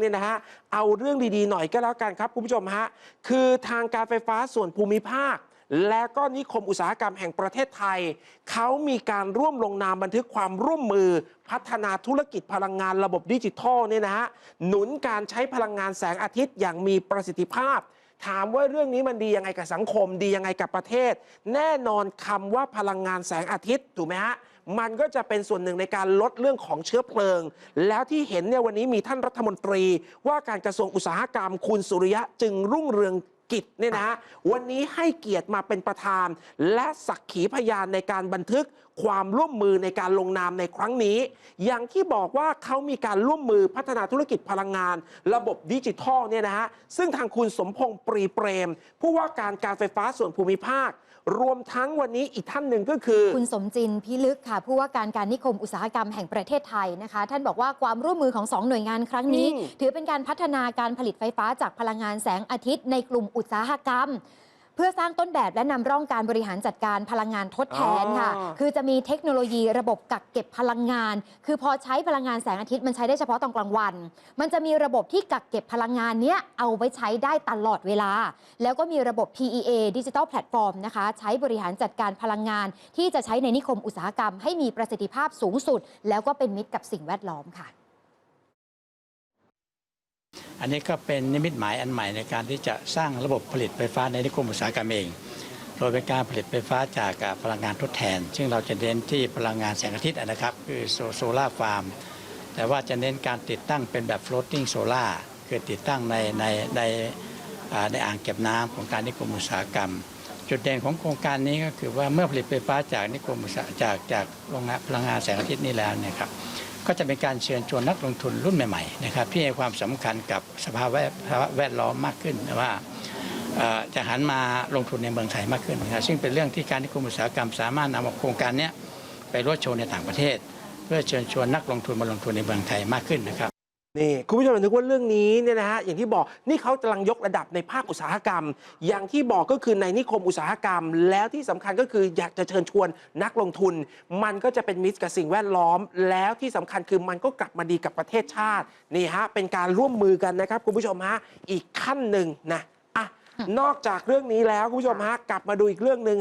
เนี่ยนะฮะเอาเรื่องดีๆหน่อยก็แล้วกันครับคุณผู้ชมฮะคือทางการไฟฟ้าส่วนภูมิภาค และก็นิคมอุตสาหกรรมแห่งประเทศไทย เขามีการร่วมลงนามบันทึกความร่วมมือ พัฒนาธุรกิจพลังงานระบบดิจิทัลเนี่ยนะฮะหนุนการใช้พลังงานแสงอาทิตย์อย่างมีประสิทธิภาพ ถามว่าเรื่องนี้มันดียังไงกับสังคม ดียังไงกับประเทศ แน่นอนคำว่าพลังงานแสงอาทิตย์ถูกไหมฮะมันก็จะเป็นส่วนหนึ่งในการลดเรื่องของเชื้อเพลิง แล้วที่เห็นเนี่ยวันนี้มีท่านรัฐมนตรี ว่าการกระทรวงอุตสาหกรรมคุณสุริยะจึงรุ่งเรือง กิจเนี่ยนะฮะวันนี้ให้เกียรติมาเป็นประธาน และสักขีพยานในการบันทึกความร่วมมือในการลงนามในครั้งนี้ อย่างที่บอกว่าเขามีการร่วมมือพัฒนาธุรกิจพลังงาน ระบบดิจิทัลเนี่ยนะฮะซึ่งทางคุณสมพงษ์ปรีเปรม ผู้ว่าการการไฟฟ้าส่วนภูมิภาค รวมทั้งวันนี้อีกท่านหนึ่งก็คือ คุณสมจินพิลึกค่ะผู้ว่าการการนิคมอุตสาหกรรมแห่งประเทศไทยนะคะ ท่านบอกว่าความร่วมมือของสองหน่วยงานครั้งนี้อืมถือเป็นการพัฒนาการผลิตไฟฟ้าจากพลังงานแสงอาทิตย์ในกลุ่มอุตสาหกรรม เพื่อสร้างต้นแบบและนำร่องการบริหารจัดการพลังงานทดแทนค่ะ อ๋อ คือจะมีเทคโนโลยีระบบกักเก็บพลังงาน คือพอใช้พลังงานแสงอาทิตย์มันใช้ได้เฉพาะตอนกลางวัน มันจะมีระบบที่กักเก็บพลังงานเนี้ยเอาไว้ใช้ได้ตลอดเวลา แล้วก็มีระบบ PEA Digital Platform นะคะ ใช้บริหารจัดการพลังงาน ที่จะใช้ในนิคมอุตสาหกรรม ให้มีประสิทธิภาพสูงสุด แล้วก็เป็นมิตรกับสิ่งแวดล้อมค่ะ อันนี้ก็เป็นนิมิตหมายอันใหม่ในการที่จะสร้างระบบผลิตไฟฟ้าในนิคมอุตสาหกรรมเอง โดยเป็นการผลิตไฟฟ้าจากพลังงานทดแทน ซึ่งเราจะเน้นที่พลังงานแสงอาทิตย์นะครับ คือโซลาร์ฟาร์ม แต่ว่าจะเน้นการติดตั้งเป็นแบบ floating solar คือติดตั้งในในในอ่าในอ่างเก็บน้ำของการนิคมอุตสาหกรรม จุดเด่นของโครงการนี้ก็คือว่าเมื่อผลิตไฟฟ้าจากนิคมอุตสาหจากจากโรงงานพลังงานแสงอาทิตย์นี้แล้วเนี่ยครับ ก็จะเป็นการเชิญชวนนักลงทุนรุ่นใหม่ๆนะครับที่ให้ความสำคัญกับสภาพแวดภาวะแวดล้อมมากขึ้นว่าจะหันมาลงทุนในเมืองไทยมากขึ้นนะครับซึ่งเป็นเรื่องที่การนิคมอุตสาหกรรมสามารถนำเอาโครงการนี้ไปรวดโชว์ในต่างประเทศ เพื่อเชิญชวนนักลงทุนมาลงทุนในเมืองไทยมากขึ้นนะครับ นี่คุณผู้ชมนึกว่าเรื่องนี้เนี่ยนะฮะอย่างที่บอกนี่เขากำลังยกระดับในภาคอุตสาหกรรม อย่างที่บอกก็คือในนิคมอุตสาหกรรม แล้วที่สำคัญก็คืออยากจะเชิญชวนนักลงทุน มันก็จะเป็นมิตรกับสิ่งแวดล้อม แล้วที่สำคัญคือมันก็กลับมาดีกับประเทศชาตินี่ฮะเป็นการร่วมมือกันนะครับคุณผู้ชมฮะอีกขั้นหนึ่งนะอะนอกจากเรื่องนี้แล้วคุณผู้ชมฮะกลับมาดูอีกเรื่องหนึ่ง